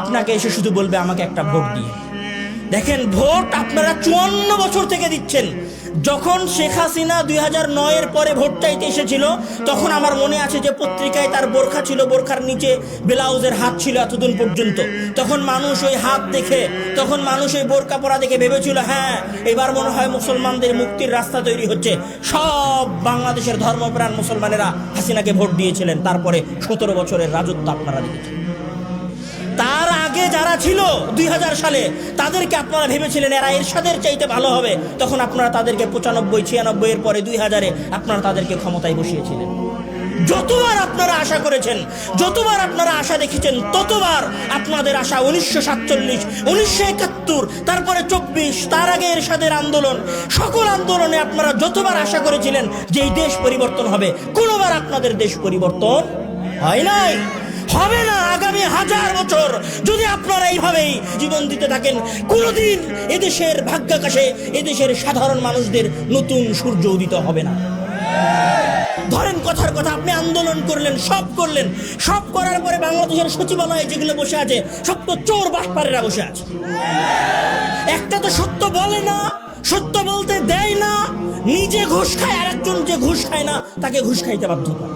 আপনাকে এসে শুধু বলবে, আমাকে একটা ভোট দিয়ে। দেখেন, ভোট আপনারা চুয়ান্ন বছর থেকে দিচ্ছেন। যখন শেখ হাসিনা দুই হাজার নয়ের পরে ভোট চাইতে এসেছিল, তখন আমার মনে আছে যে পত্রিকায় তার বোরখা ছিল, বোরখার নিচে ব্লাউজের হাত ছিল এতদিন পর্যন্ত। তখন মানুষ ওই হাত দেখে, তখন মানুষ ওই বোরখা পরা দেখে ভেবেছিল হ্যাঁ এবার মনে হয় মুসলমানদের মুক্তির রাস্তা তৈরি হচ্ছে। সব বাংলাদেশের ধর্মপ্রাণ মুসলমানেরা হাসিনাকে ভোট দিয়েছিলেন। তারপরে সতেরো বছরের রাজত্ব আপনারা দিয়েছেন তার যারা ছিল দুই হাজার সালে, তাদেরকে আপনারা ভেবেছিলেন এরা এরশাদের চাইতে ভালো হবে। তখন আপনারা তাদেরকে পঁচানব্বই, ছিয়ানব্বই এর পরে দুই হাজারে আপনারা তাদেরকে ক্ষমতায় বসিয়েছিলেন। যতবার আপনারা আশা করেছেন, যতবার আপনারা আশা দেখেছেন, ততবার আপনাদের আশা উনিশশো সাতচল্লিশ, উনিশশো একাত্তর, তারপরে চব্বিশ, তার আগে এরশাদের আন্দোলন, সকল আন্দোলনে আপনারা যতবার আশা করেছিলেন যে এই দেশ পরিবর্তন হবে, কোনোবার আপনাদের দেশ পরিবর্তন হয় নাই। হবে না, আগামী হাজার বছর এভাবেই জীবন দিতে থাকেন। কোনোদিন এদেশের ভাগ্যাকাশে এদেশের সাধারণ মানুষদের নতুন সূর্য উদিত হবে না। ধরেন কথার কথা, আপনি আন্দোলন করলেন, সব করলেন। সব করার পরে বাংলাদেশের সচিবালয়ে যেগুলো বসে আছে, সব তো চোর বাসপারেরা বসে আছে। একটা তো সত্য বলে না, সত্য বলতে দেয় না, নিজে ঘুষ খায় আর একজন যে ঘুষ খায় না, তাকে ঘুষ খাইতে বাধ্য করে।